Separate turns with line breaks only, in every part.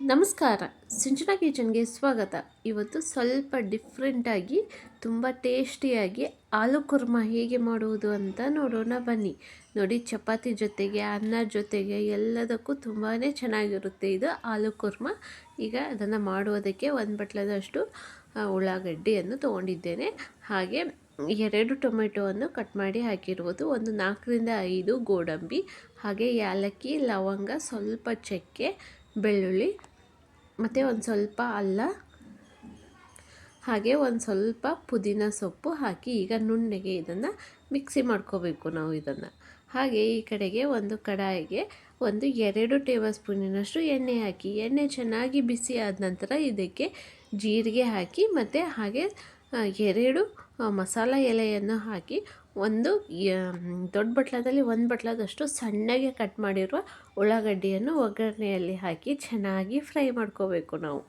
ನಮಸ್ಕಾರ. ಸಿಂಚನಾ ಕಿಚನ್ಗೆ ಸ್ವಾಗತ. ಇವತ್ತು ಸ್ವಲ್ಪ ಡಿಫ್ರೆಂಟಾಗಿ ತುಂಬ ಟೇಸ್ಟಿಯಾಗಿ ಆಲೂ ಕುರ್ಮ ಹೇಗೆ ಮಾಡುವುದು ಅಂತ ನೋಡೋಣ ಬನ್ನಿ. ನೋಡಿ, ಚಪಾತಿ ಜೊತೆಗೆ, ಅನ್ನ ಜೊತೆಗೆ ಎಲ್ಲದಕ್ಕೂ ತುಂಬಾ ಚೆನ್ನಾಗಿರುತ್ತೆ ಇದು ಆಲೂ ಕುರ್ಮ. ಈಗ ಅದನ್ನು ಮಾಡುವುದಕ್ಕೆ ಒಂದು ಬಟ್ಲದಷ್ಟು ಉಳ್ಳಾಗಡ್ಡೆಯನ್ನು ತೊಗೊಂಡಿದ್ದೇನೆ. ಹಾಗೆ ಎರಡು ಟೊಮೆಟೊವನ್ನು ಕಟ್ ಮಾಡಿ ಹಾಕಿರುವುದು. ಒಂದು ನಾಲ್ಕರಿಂದ ಐದು ಗೋಡಂಬಿ, ಹಾಗೆ ಏಲಕ್ಕಿ, ಲವಂಗ ಸ್ವಲ್ಪ ಚಕ್ಕೆ ಬೆಳ್ಳುಳ್ಳಿ, ಮತ್ತು ಒಂದು ಸ್ವಲ್ಪ ಅಲ್ಲ, ಹಾಗೆ ಒಂದು ಸ್ವಲ್ಪ ಪುದೀನ ಸೊಪ್ಪು ಹಾಕಿ ಈಗ ನುಣ್ಣಗೆ ಇದನ್ನು ಮಿಕ್ಸಿ ಮಾಡ್ಕೋಬೇಕು ನಾವು ಇದನ್ನು. ಹಾಗೆ ಈ ಕಡೆಗೆ ಒಂದು ಕಡಾಯಿಗೆ ಒಂದು ಎರಡು ಟೇಬಲ್ ಸ್ಪೂನಿನಷ್ಟು ಎಣ್ಣೆ ಹಾಕಿ, ಎಣ್ಣೆ ಚೆನ್ನಾಗಿ ಬಿಸಿ ಆದ ನಂತರ ಇದಕ್ಕೆ ಜೀರಿಗೆ ಹಾಕಿ ಮತ್ತು ಹಾಗೆ ಎರಡು ಮಸಾಲೆ ಎಲೆಯನ್ನು ಹಾಕಿ ಒಂದು ದೊಡ್ಡ ಬಟ್ಲದಲ್ಲಿ ಒಂದು ಬಟ್ಲದಷ್ಟು ಸಣ್ಣಗೆ ಕಟ್ ಮಾಡಿರುವ ಉಳ್ಳಾಗಡ್ಡಿಯನ್ನು ಒಗ್ಗರಣೆಯಲ್ಲಿ ಹಾಕಿ ಚೆನ್ನಾಗಿ ಫ್ರೈ ಮಾಡ್ಕೋಬೇಕು ನಾವು.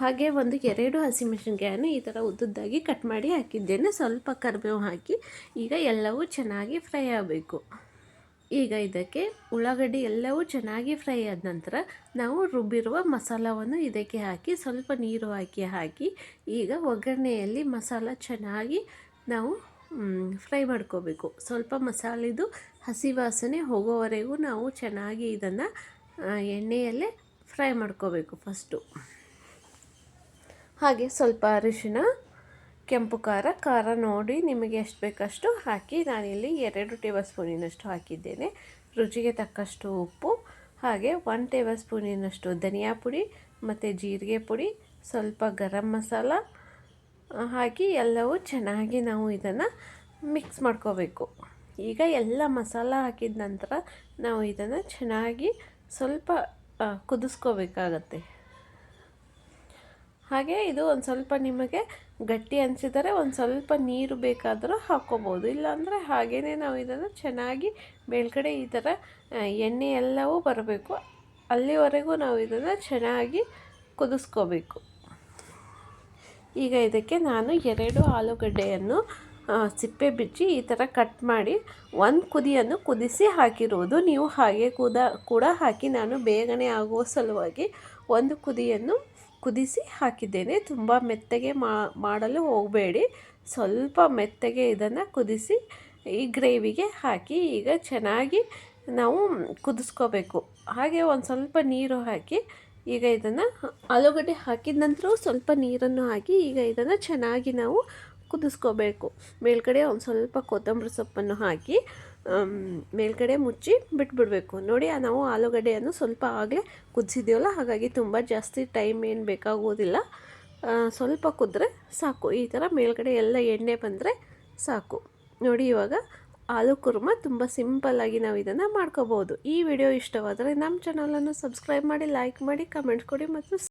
ಹಾಗೆ ಒಂದು ಎರಡು ಹಸಿಮೆಣಸಿನ್ಕಾಯನ್ನು ಈ ಥರ ಉದ್ದುದ್ದಾಗಿ ಕಟ್ ಮಾಡಿ ಹಾಕಿದ್ದೇನೆ. ಸ್ವಲ್ಪ ಕರಿಬೇವು ಹಾಕಿ ಈಗ ಎಲ್ಲವೂ ಚೆನ್ನಾಗಿ ಫ್ರೈ ಆಗಬೇಕು. ಈಗ ಇದಕ್ಕೆ ಉಳ್ಳಾಗಡ್ಡಿ ಎಲ್ಲವೂ ಚೆನ್ನಾಗಿ ಫ್ರೈ ಆದ ನಂತರ ನಾವು ರುಬ್ಬಿರುವ ಮಸಾಲವನ್ನು ಇದಕ್ಕೆ ಹಾಕಿ, ಸ್ವಲ್ಪ ನೀರು ಹಾಕಿ ಹಾಕಿ ಈಗ ಒಗ್ಗರಣೆಯಲ್ಲಿ ಮಸಾಲ ಚೆನ್ನಾಗಿ ನಾವು ಫ್ರೈ ಮಾಡ್ಕೋಬೇಕು. ಸ್ವಲ್ಪ ಮಸಾಲೆದು ಹಸಿ ವಾಸನೆ ಹೋಗೋವರೆಗೂ ನಾವು ಚೆನ್ನಾಗಿ ಇದನ್ನು ಎಣ್ಣೆಯಲ್ಲೇ ಫ್ರೈ ಮಾಡ್ಕೋಬೇಕು ಫಸ್ಟು. ಹಾಗೆ ಸ್ವಲ್ಪ ಅರಿಶಿಣ ಕೆಂಪು ಖಾರ ಖಾರ ನೋಡಿ ನಿಮಗೆ ಎಷ್ಟು ಬೇಕಷ್ಟು ಹಾಕಿ ನಾನಿಲ್ಲಿ ಎರಡು ಟೇಬಲ್ ಸ್ಪೂನಿನಷ್ಟು ಹಾಕಿದ್ದೇನೆ. ರುಚಿಗೆ ತಕ್ಕಷ್ಟು ಉಪ್ಪು, ಹಾಗೆ ಒನ್ ಟೇಬಲ್ ಸ್ಪೂನಿನಷ್ಟು ಧನಿಯಾ ಪುಡಿ ಮತ್ತು ಜೀರಿಗೆ ಪುಡಿ, ಸ್ವಲ್ಪ ಗರಂ ಮಸಾಲ, ಹಾಕಿ ಎಲ್ಲವೂ ಚೆನ್ನಾಗಿ ನಾವು ಇದನ್ನು ಮಿಕ್ಸ್ ಮಾಡ್ಕೋಬೇಕು. ಈಗ ಎಲ್ಲ ಮಸಾಲ ಹಾಕಿದ ನಂತರ ನಾವು ಇದನ್ನು ಚೆನ್ನಾಗಿ ಸ್ವಲ್ಪ ಕುದಿಸ್ಕೋಬೇಕಾಗತ್ತೆ. ಹಾಗೆ ಇದು ಒಂದು ಸ್ವಲ್ಪ ನಿಮಗೆ ಗಟ್ಟಿ ಅನಿಸಿದರೆ ಒಂದು ಸ್ವಲ್ಪ ನೀರು ಬೇಕಾದರೂ ಹಾಕ್ಕೋಬೋದು. ಇಲ್ಲಾಂದರೆ ಹಾಗೇ ನಾವು ಇದನ್ನು ಚೆನ್ನಾಗಿ ಮೇಲ್ಗಡೆ ಈ ಥರ ಎಣ್ಣೆ ಎಲ್ಲವೂ ಬರಬೇಕು. ಅಲ್ಲಿವರೆಗೂ ನಾವು ಇದನ್ನು ಚೆನ್ನಾಗಿ ಕುದಿಸ್ಕೋಬೇಕು. ಈಗ ಇದಕ್ಕೆ ನಾನು ಎರಡು ಆಲೂಗಡ್ಡೆಯನ್ನು ಸಿಪ್ಪೆ ಬಿಚ್ಚಿ ಈ ಥರ ಕಟ್ ಮಾಡಿ ಒಂದು ಕುದಿಯನ್ನು ಕುದಿಸಿ ಹಾಕಿರುವುದು ನೀವು ಹಾಗೆ ಕುದ, ಕೂಡ ಹಾಕಿ, ನಾನು ಬೇಗನೆ ಆಗುವ ಸಲುವಾಗಿ ಒಂದು ಕುದಿಯನ್ನು ಕುದಿಸಿ ಹಾಕಿದ್ದೇನೆ. ತುಂಬ ಮೆತ್ತಗೆ ಮಾಡಲು ಹೋಗಬೇಡಿ. ಸ್ವಲ್ಪ ಮೆತ್ತಗೆ ಇದನ್ನು ಕುದಿಸಿ ಈ ಗ್ರೇವಿಗೆ ಹಾಕಿ ಈಗ ಚೆನ್ನಾಗಿ ನಾವು ಕುದಿಸ್ಕೋಬೇಕು. ಹಾಗೆ ಒಂದು ಸ್ವಲ್ಪ ನೀರು ಹಾಕಿ ಈಗ ಇದನ್ನು ಆಲೂಗಡ್ಡೆ ಹಾಕಿದ ನಂತರ ಸ್ವಲ್ಪ ನೀರನ್ನು ಹಾಕಿ ಈಗ ಇದನ್ನು ಚೆನ್ನಾಗಿ ನಾವು ಕುದಿಸ್ಕೋಬೇಕು. ಮೇಲ್ಗಡೆ ಒಂದು ಸ್ವಲ್ಪ ಕೊತ್ತಂಬರಿ ಸೊಪ್ಪನ್ನು ಹಾಕಿ ಮೇಲ್ಗಡೆ ಮುಚ್ಚಿ ಬಿಟ್ಬಿಡಬೇಕು. ನೋಡಿ ನಾವು ಆಲೂಗಡ್ಡೆಯನ್ನು ಸ್ವಲ್ಪ ಆಗಲೇ ಕುದಿಸಿದ್ದೀವಲ್ಲ ಹಾಗಾಗಿ ತುಂಬ ಜಾಸ್ತಿ ಟೈಮ್ ಏನು ಬೇಕಾಗೋದಿಲ್ಲ. ಸ್ವಲ್ಪ ಕುದ್ರೆ ಸಾಕು. ಈ ಥರ ಮೇಲ್ಗಡೆ ಎಲ್ಲ ಎಣ್ಣೆ ಬಂದರೆ ಸಾಕು. ನೋಡಿ, ಇವಾಗ ಆಲೂ ಕುರ್ಮ ತುಂಬ ಸಿಂಪಲ್ಲಾಗಿ ನಾವು ಇದನ್ನು ಮಾಡ್ಕೋಬೋದು. ಈ ವಿಡಿಯೋ ಇಷ್ಟವಾದರೆ ನಮ್ಮ ಚಾನಲನ್ನು ಸಬ್ಸ್ಕ್ರೈಬ್ ಮಾಡಿ ಲೈಕ್ ಮಾಡಿ ಕಮೆಂಟ್ಸ್ ಕೊಡಿ, ಮತ್ತು